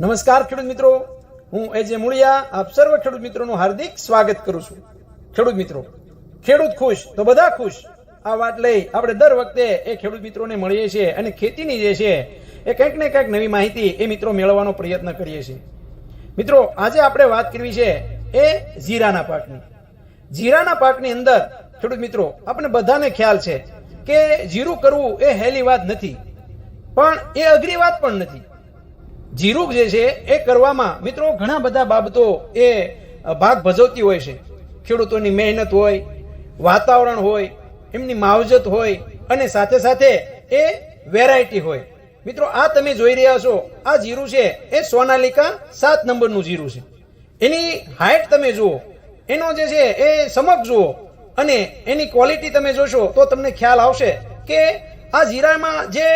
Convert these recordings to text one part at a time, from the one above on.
નમસ્કાર ખેડૂત મિત્રો. હું એજે મૂળિયા. આપ સર્વ ખેડૂત મિત્રોનું હાર્દિક સ્વાગત કરું છું. ખેડૂત મિત્રો, ખેડૂત ખુશ તો બધા ખુશ. આ વાત લઈ આપણે દર વખતે એ ખેડૂત મિત્રોને મળીએ છીએ અને ખેતીની જે છે એ કંઈક ને કંઈક નવી માહિતી એ મિત્રો મેળવવાનો પ્રયત્ન કરીએ છીએ. મિત્રો, આજે આપણે વાત કરવી છે એ જીરાના પાકની. જીરાના પાકની અંદર ખેડૂત મિત્રો આપણે બધાને ખ્યાલ છે કે જીરું કરવું એ હેલી વાત નથી. પણ એ અઘરી વાત પણ નથી. જીરું જે છે એ કરવામાં, મિત્રો, ઘણા બધા બાબતો એ ભાગ ભજવતી હોય છે. ખેડૂતોની મહેનત હોય, વાતાવરણ હોય, એમની માવજત હોય, અને સાથે સાથે એ વેરાયટી હોય. મિત્રો, આ તમે જોઈ રહ્યા છો, આ જીરું છે, એ સોનાલિકા સાત નંબરનું જીરું છે. એની હાઇટ તમે જુઓ, એનો જે છે એ સમક જુઓ, અને એની ક્વોલિટી તમે જોશો તો તમને ખ્યાલ આવશે કે આ જીરામાં જે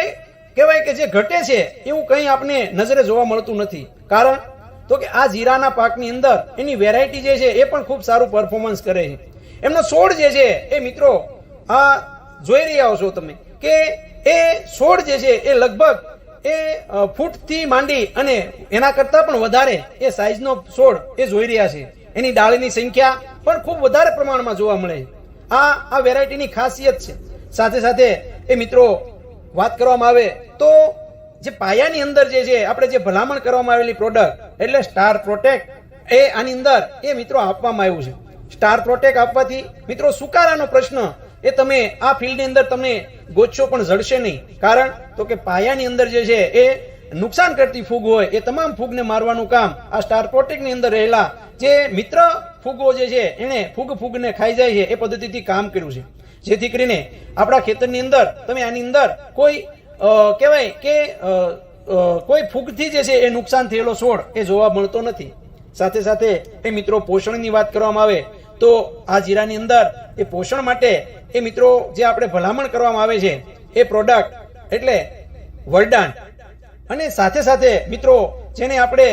કહેવાય કે જે ઘટે છે, એવું કંઈ આપણે નજરે જોવા મળતું નથી. કારણ તો કે આ જીરાના પાકની અંદર એની વેરાયટી જે છે, એ પણ ખૂબ સારું પરફોર્મન્સ કરે છે. એમનો છોડ જે છે, એ મિત્રો, આ જોઈ રહ્યા છો તમે કે એ છોડ જે છે, એ લગભગ એ ફૂટથી માંડી અને એના કરતાં પણ વધારે એ સાઈઝનો છોડ એ જોઈ રહ્યા છે. એની ડાળીની સંખ્યા પણ ખૂબ વધારે પ્રમાણમાં જોવા મળે છે. આ આ વેરાયટીની ખાસિયત છે. સાથે સાથે એ મિત્રો વાત કરવામાં આવે તો જે પાયાની અંદર જે છે, આપણે જે ભલામણ કરવામાં આવેલી પ્રોડક્ટ એટલે સ્ટાર પ્રોટેક્ટ એ આની અંદર એ મિત્રો આપવામાં આવ્યું છે. સ્ટાર પ્રોટેક્ટ આપવાથી મિત્રો સુકારાનો પ્રશ્ન એ તમે આ ફિલ્ડની અંદર તમને ગોચશો પણ જડશે નહીં. કારણ તો કે પાયાની અંદર જે છે, એ નુકસાન કરતી ફૂગ હોય, એ તમામ ફૂગને મારવાનું કામ આ સ્ટાર પ્રોટેક્ટની અંદર રહેલા જે મિત્ર ફૂગો જે છે એણે ફૂગ ફૂગને ખાઈ જાય છે, એ પદ્ધતિથી કામ કર્યું છે. જેથી કરીને આપણા ખેતરની અંદર, તમે આની અંદર કોઈ કહેવાય કે કોઈ ફૂગથી જે છે એ નુકસાન થયેલો છોડ એ જોવા મળતો નથી. સાથે સાથે એ મિત્રો પોષણની વાત કરવામાં આવે તો આ જીરાની અંદર એ પોષણ માટે એ મિત્રો જે આપણે ભલામણ કરવામાં આવે છે એ પ્રોડક્ટ એટલે વરદાન. અને સાથે સાથે મિત્રો જેને આપણે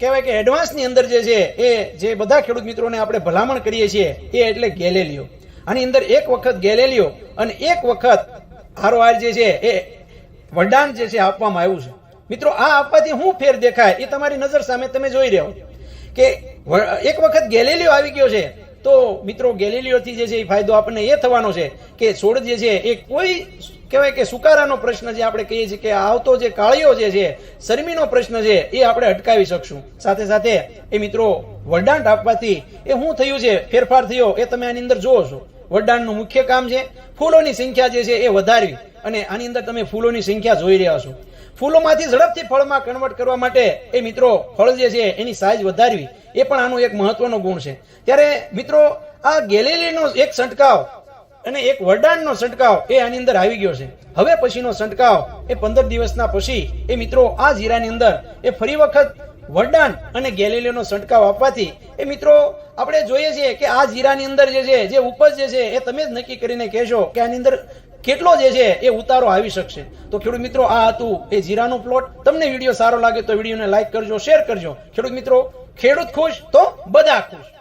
કહેવાય કે એડવાન્સની અંદર જે છે એ, જે બધા ખેડૂત મિત્રોને આપણે ભલામણ કરીએ છીએ એ એટલે ગેલેલિયો. આની અંદર એક વખત ગેલેલિયો અને એક વખત આરઓઆર જે છે એ વરદાન જે છે આપવામાં આવ્યું છે. મિત્રો, આ આપવાથી શું ફેર દેખાય એ તમારી નજર સામે તમે જોઈ રહ્યો કે એક વખત ગેલેલિયો આવી ગયો છે તો મિત્રો, ગેલેલિયોથી જે છે એ ફાયદો આપણને એ થવાનો છે કે છોડ જે છે એ કોઈ કહેવાય કે સુકારાનો પ્રશ્ન જે આપણે કહીએ છીએ કે આવતો જે કાળિયો જે છે, શરમીનો પ્રશ્ન છે એ આપણે અટકાવી શકશું. સાથે સાથે એ મિત્રો વરદાંત આપવાથી એ શું થયું છે, ફેરફાર થયો એ તમે આની અંદર જોવો છો. વરદાનનું મુખ્ય કામ છે, ફૂલોની સંખ્યા જે છે એ વધારવી. અને આની અંદર તમે ફૂલોની સંખ્યા જોઈ રહ્યા છો. ફૂલોમાંથી ઝડપથી ફળમાં કન્વર્ટ કરવા માટે એ મિત્રો ફળ જે છે એની સાઈઝ વધારવી, એ પણ આનો એક મહત્વનો ગુણ છે. ત્યારે મિત્રો, આ ગેલેલીનો એક છંટકાવ અને એક વરદાનનો છંટકાવ એ આની અંદર આવી ગયો છે. હવે પછીનો છંટકાવ એ પંદર દિવસના પછી એ મિત્રો આ જીરાની અંદર એ ફરી વખત વરદાન અને ગેલેલિયોનો છંટકાવ આપવાથી, એ મિત્રો, આપણે જોઈએ છીએ કે આ જીરાની અંદર જે છે, જે ઉપજ જે છે, એ તમે જ નક્કી કરીને કહેશો કે આની અંદર કેટલો જે છે, એ ઉતારો આવી શકશે. તો ખેડૂત મિત્રો, આ હતું એ જીરાનો પ્લોટ. તમને વીડિયો સારો લાગે તો વિડીયોને લાઈક કરજો, શેર કરજો. ખેડૂત મિત્રો, ખેડૂત ખુશ તો બધા ખુશ.